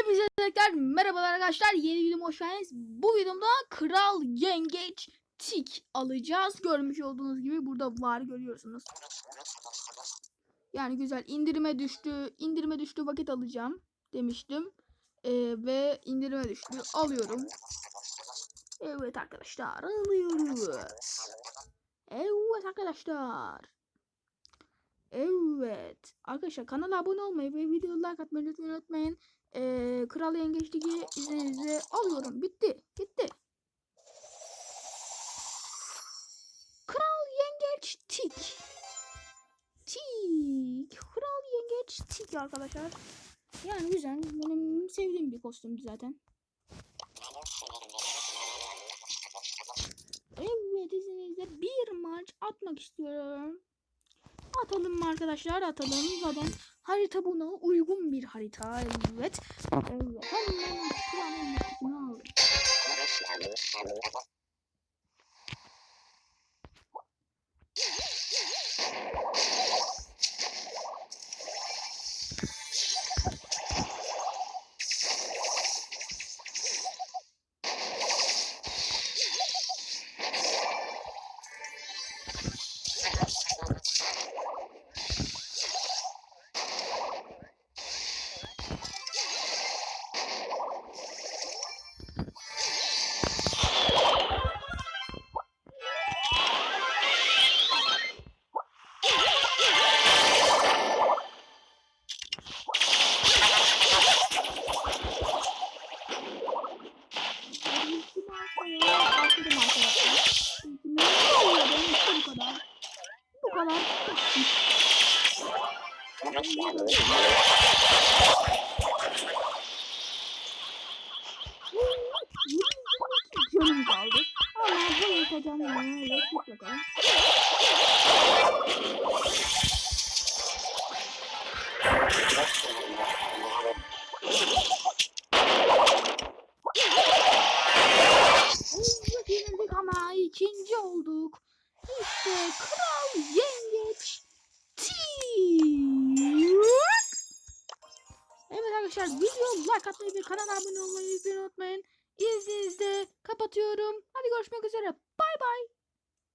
Hepinize tekrar merhabalar arkadaşlar. Yeni videoma hoş geldiniz. Bu videomda Kral Yengeç Tik alacağız. Görmüş olduğunuz gibi burada var görüyorsunuz. Yani güzel indirime düştü. indirime düştü vakit alacağım demiştim. Ee, ve indirime düştü. Alıyorum. Evet arkadaşlar alıyoruz. Evet arkadaşlar. Evet. Arkadaşlar kanala abone olmayı ve videoyu like atmayı lütfen unutmayın. Kral Yengeç Ligi izninizle alıyorum. Bitti. Gitti. Kral Yengeç Tik. Tik. Kral Yengeç Tik arkadaşlar. Yani güzel. Benim sevdiğim bir kostümdü zaten. Evet izninizle bir maç atmak istiyorum. Atalım mı arkadaşlar atalım. Zaten harita buna uygun bir harita. Evet. Evet. Hemen kulağımın üstüne başladım arkadaşlar. Benim işte bu kadar. Bu kadar. Canım kaldı. Ama bu yatacağım yani. Evet, yenildik ama ikinci olduk. İşte Kral Yengeç Team. Evet arkadaşlar video like atmayı ve kanala abone olmayı unutmayın. İzninizle kapatıyorum. Hadi görüşmek üzere. Bay bay.